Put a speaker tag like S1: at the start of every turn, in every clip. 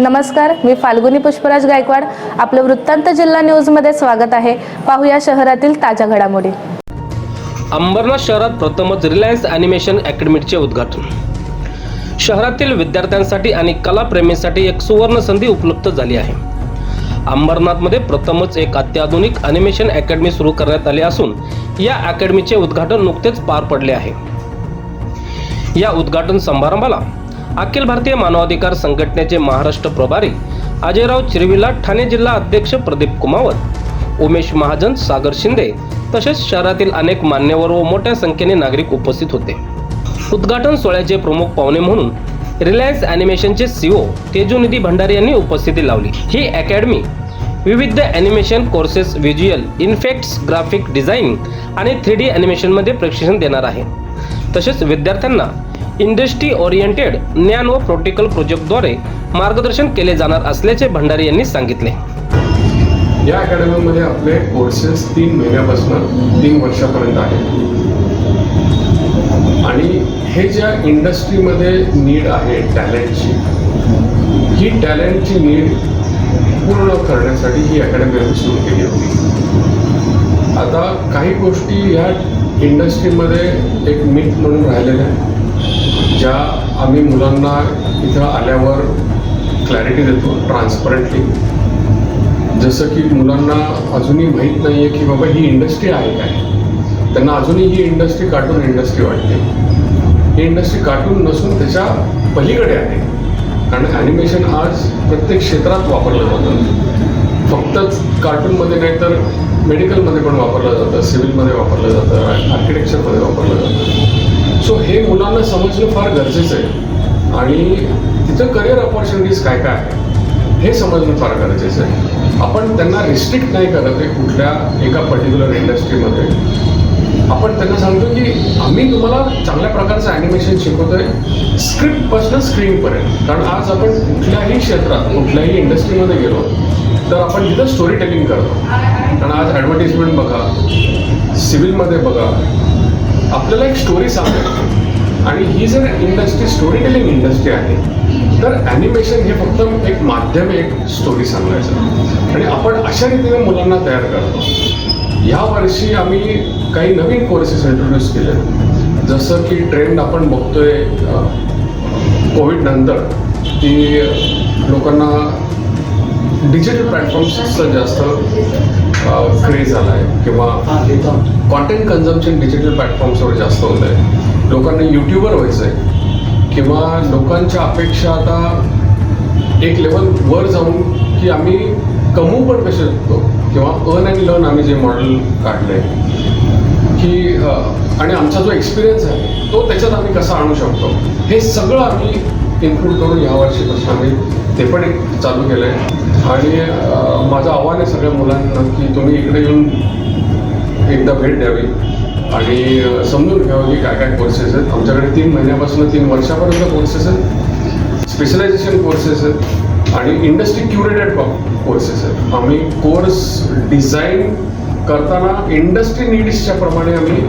S1: नमस्कार मी फाल्गुनी पुष्पराज गायकवाड. आपलं वृत्तांत जिल्हा न्यूजमध्ये स्वागत आहे. पाहूया शहरातील ताज्या घडामोडी.
S2: अंबरनाथ शहरात प्रथमच रिलायन्स अॅनिमेशन अकॅडमीचे उद्घाटन. शहरातील विद्यार्थ्यांसाठी आणि कलाप्रेमींसाठी एक सुवर्ण संधी उपलब्ध झाली आहे. अंबरनाथमध्ये प्रथमच एक अत्याधुनिक ॲनिमेशन अकॅडमी सुरू करण्यात आली असून या अकॅडमीचे उद्घाटन नुकतेच पार पडले आहे. या उद्घाटन समारंभाला अखिल भारतीय मानवाधिकार संघटनेचे महाराष्ट्र प्रभारी अजयराव चिरविला ठाणे जिल्हा अध्यक्ष प्रदीप कुमावत उमेश महाजन सागर शिंदे तसेच शहरातील अनेक मान्यवर व मोठ्या संख्येने नागरिक उपस्थित होते. उद्घाटन सोहळ्याचे प्रमुख पाहुणे म्हणून रिलायन्स ॲनिमेशनचे सीओ तेजुनिधी भंडारी यांनी उपस्थिती लावली. ही अकॅडमी विविध animation courses visual effects graphic design आणि थ्री डी ॲनिमेशनमध्ये प्रशिक्षण देणार आहे. तसेच विद्यार्थ्यांना इंडस्ट्री ओरिएंटेड ज्ञान व प्रोटिकल प्रोजेक्टद्वारे मार्गदर्शन केले जाणार असल्याचे भंडारी यांनी सांगितले.
S3: या अकॅडमीमध्ये आपले कोर्सेस तीन महिन्यापासून तीन वर्षापर्यंत आहेत. आणि हे ज्या इंडस्ट्रीमध्ये नीड आहे टॅलेंटची ही टॅलेंटची नीड पूर्ण करण्यासाठी ही अकॅडमी आम्ही सुरू केली होती. आता काही गोष्टी ह्या इंडस्ट्रीमध्ये एक मिथ म्हणून राहिलेल्या आहेत. ज्या आम्ही मुलांना इथं आल्यावर क्लॅरिटी देतो ट्रान्सपरंटली जसं की मुलांना अजूनही माहीत नाही आहे की बाबा ही इंडस्ट्री आहे काय. त्यांना अजूनही ही इंडस्ट्री कार्टून इंडस्ट्री वाटते. ही इंडस्ट्री कार्टून नसून त्याच्या पलीकडे आहे. कारण ॲनिमेशन आज प्रत्येक क्षेत्रात वापरलं जातं. फक्तच कार्टूनमध्ये नाही तर मेडिकलमध्ये पण वापरलं जातं सिव्हिलमध्ये वापरलं जातं आर्किटेक्चरमध्ये वापरलं जातं. सो हे मुलांना समजणं फार गरजेचं आहे. आणि तिथं करिअर ऑपॉर्च्युनिटीज काय काय आहे हे समजणं फार गरजेचं आहे. आपण त्यांना रिस्ट्रिक्ट नाही करत आहे कुठल्या एका पर्टिक्युलर इंडस्ट्रीमध्ये आपण त्यांना सांगतो की आम्ही तुम्हाला चांगल्या प्रकारचं ॲनिमेशन शिकवतोय स्क्रिप्टपासनं स्क्रीनपर्यंत कारण आज आपण कुठल्याही क्षेत्रात कुठल्याही इंडस्ट्रीमध्ये गेलो तर आपण तिथं स्टोरी टेलिंग करतो. कारण आज ॲडव्हर्टिजमेंट बघा सिव्हिलमध्ये बघा आपल्याला एक स्टोरी सांगायची आणि ही जर इंडस्ट्री स्टोरी टेलिंग इंडस्ट्री आहे तर ॲनिमेशन हे फक्त एक माध्यम एक स्टोरी सांगायचं. आणि आपण अशा रीतीने मुलांना तयार करतो. या वर्षी आम्ही काही नवीन कोर्सेस इंट्रोड्यूस केले. जसं की ट्रेंड आपण बघतोय कोविड नंतर की लोकांना डिजिटल प्लॅटफॉर्म्सचा जास्त क्रेज आला आहे. किंवा कॉन्टेंट कन्झम्पशन डिजिटल प्लॅटफॉर्म्सवर जास्त होत आहे लोकांना यूट्यूबर व्हायचं आहे किंवा लोकांच्या अपेक्षा आता एक लेवल वर जाऊन की आम्ही कमवू पण कसे शकतो. किंवा अर्न अँड लर्न आम्ही जे मॉडेल काढलं आहे की आणि आमचा जो एक्सपिरियन्स आहे तो त्याच्यात आम्ही कसा आणू शकतो. हे सगळं आम्ही इन्क्लूड करून ह्या वर्षीपासून आम्ही ते पण एक चालू केलं आहे आणि माझं आव्हान आहे सगळ्या मुलांना की तुम्ही इकडे येऊन एकदा भेट द्यावी. आणि समजून घ्यावं की काय काय कोर्सेस आहेत. आमच्याकडे तीन महिन्यापासून तीन वर्षापर्यंत कोर्सेस आहेत. स्पेशलायझेशन कोर्सेस आहेत. आणि इंडस्ट्री क्युरेटेड कोर्सेस आहेत. आम्ही कोर्स डिझाईन करताना इंडस्ट्री नीड्सच्या प्रमाणे आम्ही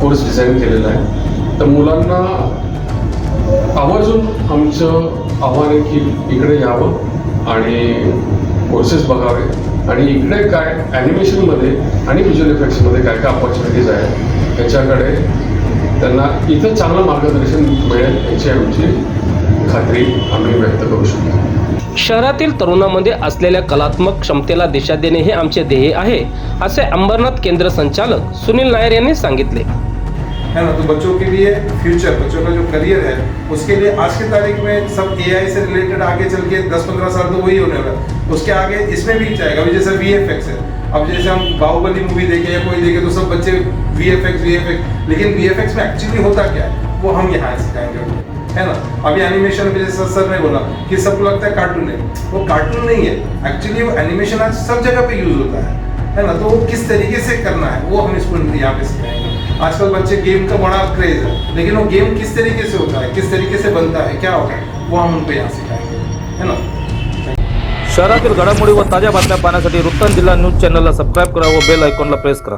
S3: कोर्स डिझाईन केलेला आहे. तर मुलांना आवर्जून आमचं आव्हान आहे की इकडे यावं आणि कोर्सेस बघावे. आणि इकडे काय ॲनिमेशनमध्ये आणि व्हिज्युअल इफेक्ट्समध्ये काय काय ऑपॉर्च्युनिटीज आहेत त्याच्याकडे त्यांना इथं चांगलं मार्गदर्शन मिळेल याची आमची खात्री आम्ही व्यक्त करू शकतो.
S2: शहरातील तरुणामध्ये असलेल्या कलात्मक क्षमतेला दिशा देणे हे आमचे ध्येय आहे असे अंबरनाथ केंद्र संचालक सुनील नायर यांनी सांगितले.
S4: है ना? तो बच्चों के लिए फ्यूचर बच्चों का जो करियर है, उसके लिए आज की तारीख में सब एआई से रिलेटेड आगे चल के 10-15 साल तो वही होने वाला उसके आगे इसमें भी जाएगा। अभी जैसे वी एफ़ एक्स है। अब जैसे हम बाहुबली मूवी देखें या कोई देखे तो सब बच्चे V F X V F X लेकिन वी एफ़ एक्स में एक्चुअली होता क्या है? वो हम यहाँ सिखाएँगे है ना? अभी एनिमेशन में जैसे सर ने बोला कि सबको लगता है कार्टून है। वो कार्टून नहीं है। एक्चुअली वो एनिमेशन आज सब जगह पे यूज़ होता है। है ना? तो वो किस तरीके से करना है, वो हम इसको यहाँ पे सिखाएँगे। आजकल बच्चे गेम का बड़ा क्रेज है। लेकिन वो गेम किस तरीके से होता है किस तरीके से बनता है क्या होता है वो हम उनको यहाँ सिखाएंगे है ना?
S2: शहरातील घडामोडी व ताज्या बातम्या पाहण्यासाठी वृत्तांत जिल्हा न्यूज चॅनलला सबस्क्राईब करा व बेल आयकॉनला प्रेस करा.